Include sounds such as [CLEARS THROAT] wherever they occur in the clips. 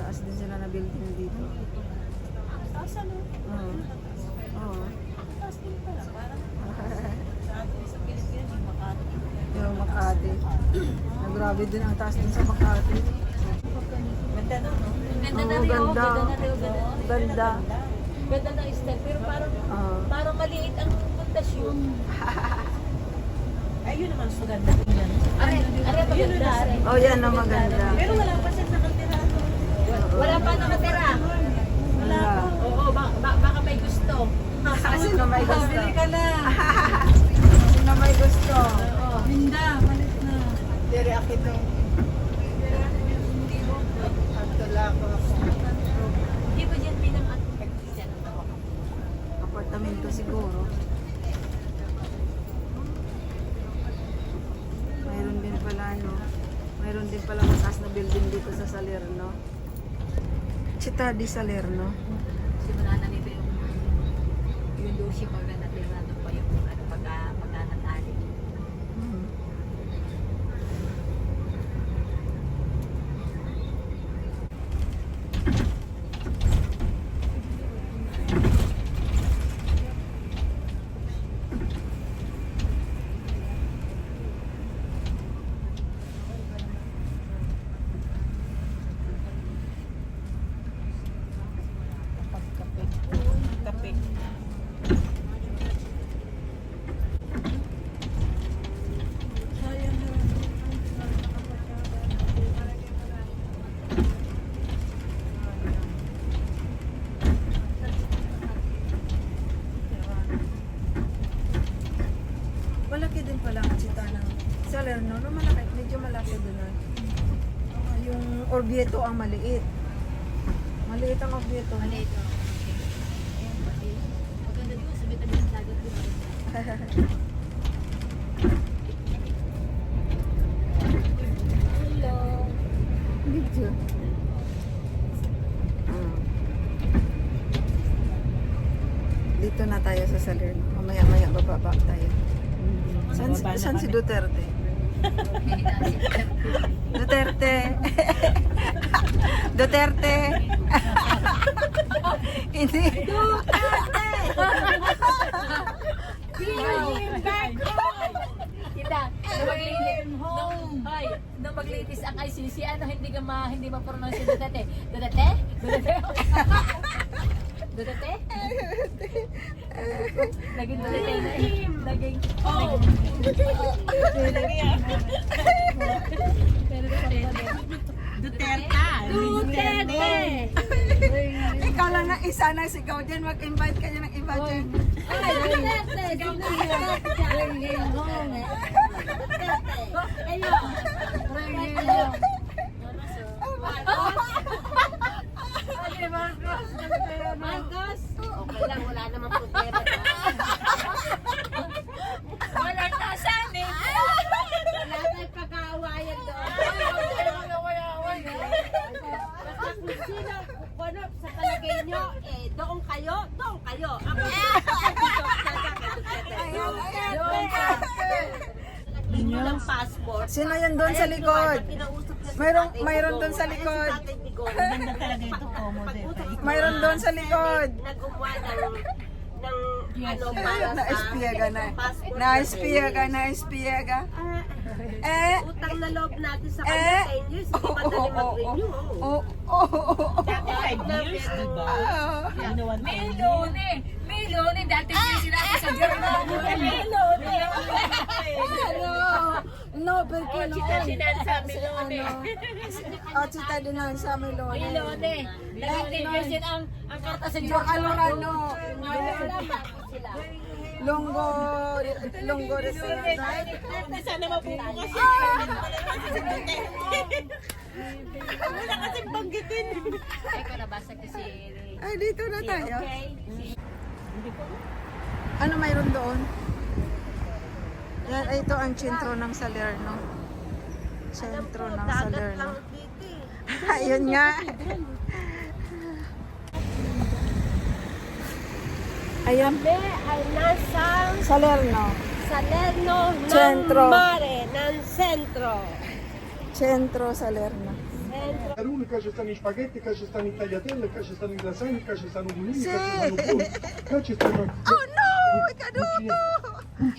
Mataas din sila na building dito. Taas ano? Oo. Oo. Taas din pala. Parang [LAUGHS] sa Pilipinas, yung Makati. Yung Makati. Na [CLEARS THROAT] grabe din ang taas din sa Makati. Ganda na, no? Ganda na rin, oh. ganda. Rin, ganda. Ganda. Ng style, pero parang, parang maliit ang pundasyon. [LAUGHS] Ayun naman, so ganda din yan. Are, are, maganda, are. Oh, yan na maganda. Pero wala pa siya nakatira. Wala pa nakatira. Wala. Oo, ba- ba- baka may gusto. [LAUGHS] Sino may gusto? Bili ka na. [LAUGHS] Sino may gusto? Oo. Linda, malit na. Dere akito. Pagtula ko ako. Hindi ba dyan pinang at dyan? Apartamento siguro. Mayroon din pala ano. Mayroon din pala mataas na building dito sa Salerno. Chita di Salerno. Simula na nito yung yung dosi pag natira doon pa yung ano, pagka, pagka natali. Mhm. Pagkape. Kape. Malaki din pala ang chita ng Salerno. No, malaki. Medyo malaki din na. Ah, yung Orvieto ang maliit. Maliit ang Orvieto. Mali ito. Ayan, pati. Maganda din, sa tabi ng dagat. Ah. Dito na tayo sa Salerno. Mamaya-maya bababa tayo. Na saan si. Duterte? [LAUGHS] Duterte. Duterte. Hindi. Kita, nung maglinis, nung, hoy, nung maglinis ang ICC, ano, hindi ka ma, hindi ma-pronounce yung Duterte. Duterte? Duterte? [LAUGHS] Duterte? Naging Duterte na eh. Naging, oh. Duterte. Duterte! Ikaw lang na isa na sigaw dyan. Mag-invite ka dyan ng iba dyan. Ay, Duterte! Sino yan? Ayun. Marcos! Okay lang, wala namang problema. Wala tasan eh. Wala tayong pagkaawayan doon. Basta kung sino, kung ano, sa palagay nyo, eh, doon kayo, doon kayo. Ako, dito, sa Ayan, ayan. Doon ka. Hindi lang passport. Sino yun doon sa likod? Mayroon- mayroon doon sa likod. [LAUGHS] Ganda talaga ito, commode. Mayroon doon sa likod. Nag-umuha ng, ng ano, [LAUGHS] para sa na-espia ka na. Na-espia ka, na-espia ka. Eh, Utang na loob natin sa Eh. kanya 10 years, hindi oo, madali oo, mag-renew. oo, oo, oo. Dati 5 years, di ba? May may lone, dati sinabi sa journal. May lone. Ano? No, porque no. Chita sinasabi Si lone. ano? Oh, chita din ang sa may lone. May lone. Nag-version ang ang karta sa ano ano, pa sila. longgo, longgo restaurant. Sana mabubukas Wala kasing banggitin. Ay, ko nabasa ko si... Ay, dito na tayo. Okay. Ano mayroon doon? Yan, ay, ito ang sentro ng Salerno. Sentro ng Salerno. [LAUGHS] Ayun nga. Ayan, Kami ay nasa Salerno. Salerno ng Sentro. Mare, ng sentro. Sentro Salerno. Entro. Caruno, cá já estão em espaguete, cá já estão em tagliatelle, cá já estão em lasanha, cá já estão no bolinho, Sì. cá já estão no bolo, cá já estão no... Oh no! È caduto! Ay,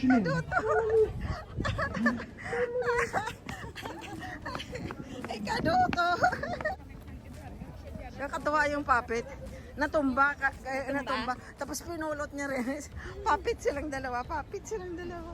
kaduto! Nakakatawa yung puppet. Natumba, ka, kaya, natumba. Tapos pinulot niya rin. Puppet silang dalawa, puppet silang dalawa.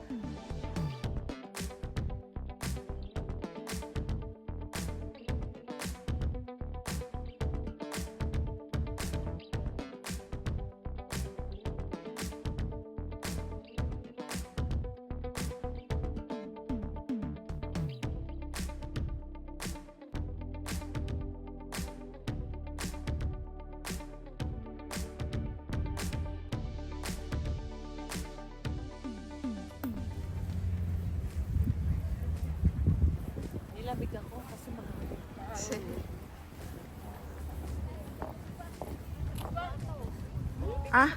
Ah?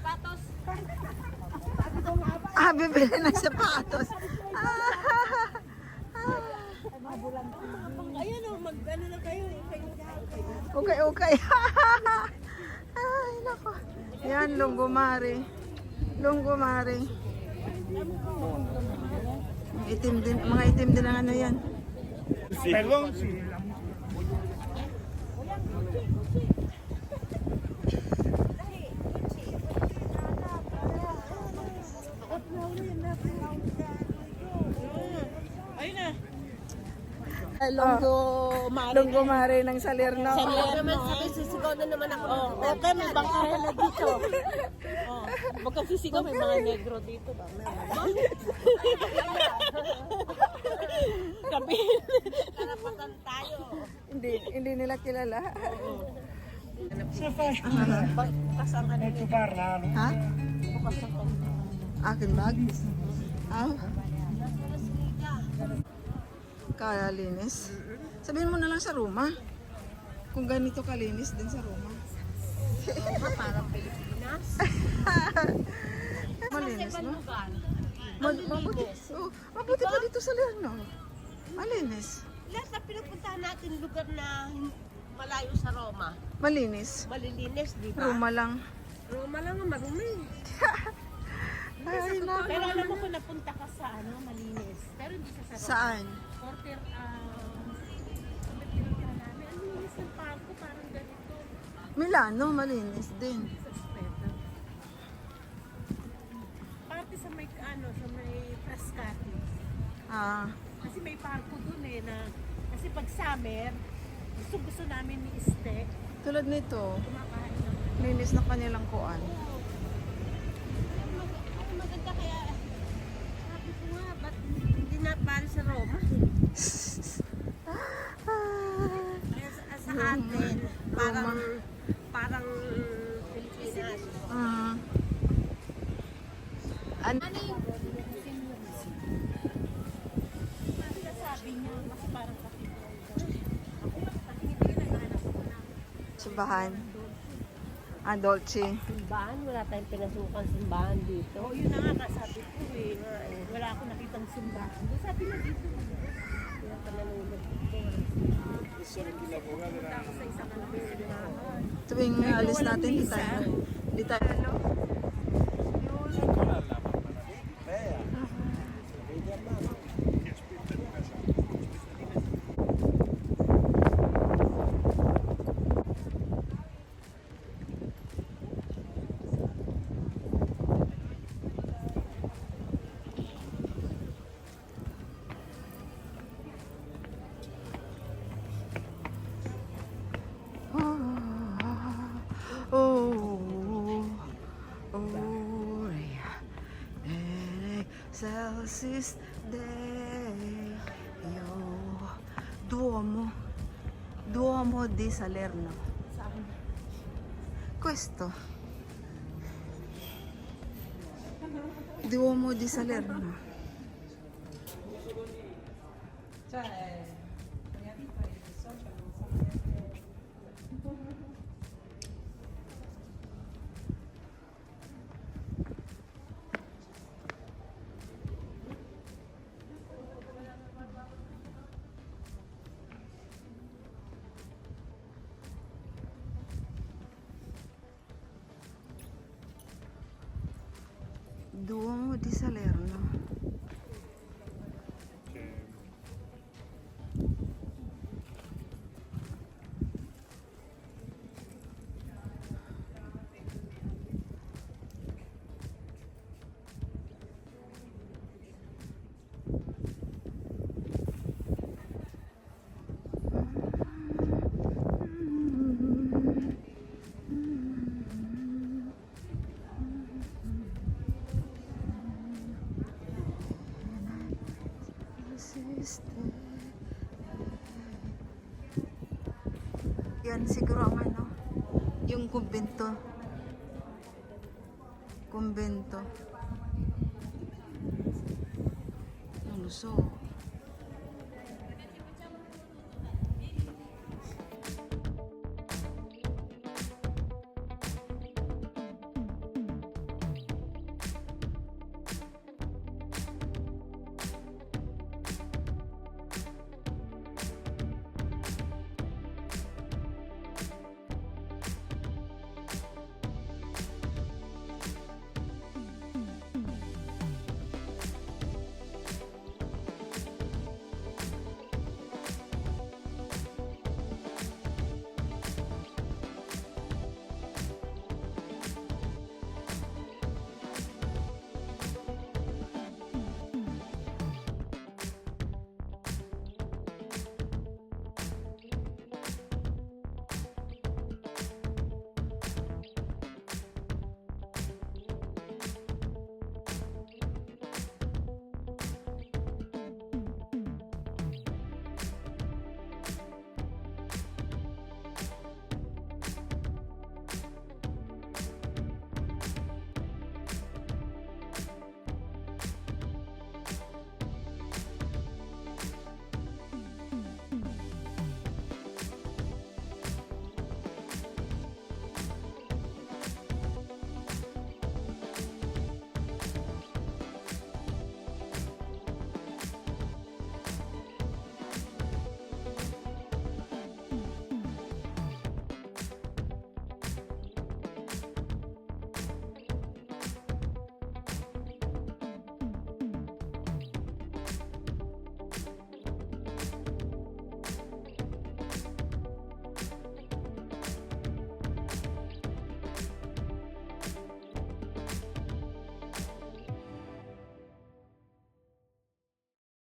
Ah, bibili ng sapatos. Ah, Ayan o, mag-ano na kayo. Kayo okay, okay. [LAUGHS] Ay, nako. Yan, lunggumari. Lunggumari. Itim din, mga itim din ang ano yan. Perdón, sí. Longgo, mari. Lunggumari ng Salerno. Naman, sabi, sisigaw na naman ako. Oh, okay, may bangkahan na dito. Oh, kang sisigaw, may mga negro dito. Kabi. Karapatan tayo. Hindi, hindi nila kilala. Se faz Kasama na. tu parla, no? Ha? Akin bag? Ah. Kalinis. Sabihin mo na lang sa Roma. Kung ganito kalinis din sa Roma. Parang Pilipinas. [LAUGHS] Malinis, no? lugar. Ma- mabuti, oh, mabuti pa dito sa Lerno. Malinis. Lahat na pinupuntahan natin lugar na malayo sa Roma. Malinis. Malilinis, di ba? Roma lang. Roma lang ang marumi. [LAUGHS] Ay, na. Pero alam mo kung napunta ka sa ano, malinis. Pero hindi sa sarap. Saan? Porter, ah, sabi tinatira namin, ang linis ng parko, parang ganito. Milano, malinis din. Sa Speta. Pati sa may, ano, sa may Frascati. Ah, Kasi may parko dun eh, na, kasi pag summer, gusto gusto namin ni Este, tulad nito, kumakain ng linis na kanilang kuan. Ay, An Ano yung sabi niya, mas parang katibong. simbahan? Ah, Dolce. simbahan? Wala tayong pinasukan simbahan dito. Oo, yun na nga kasabi ko eh. Wala akong nakitang simbahan. Doon Sabi na dito. Wala pa nalulog. Ano, simbahan. Tuwing alis natin, di tayo. Di tayo. Excelsis Deo. Duomo. Duomo di Salerno. Questo. Duomo di Salerno. Duomo di Salerno. Yan siguro ang ano, yung kumbento. Kumbento. Ang Luzon.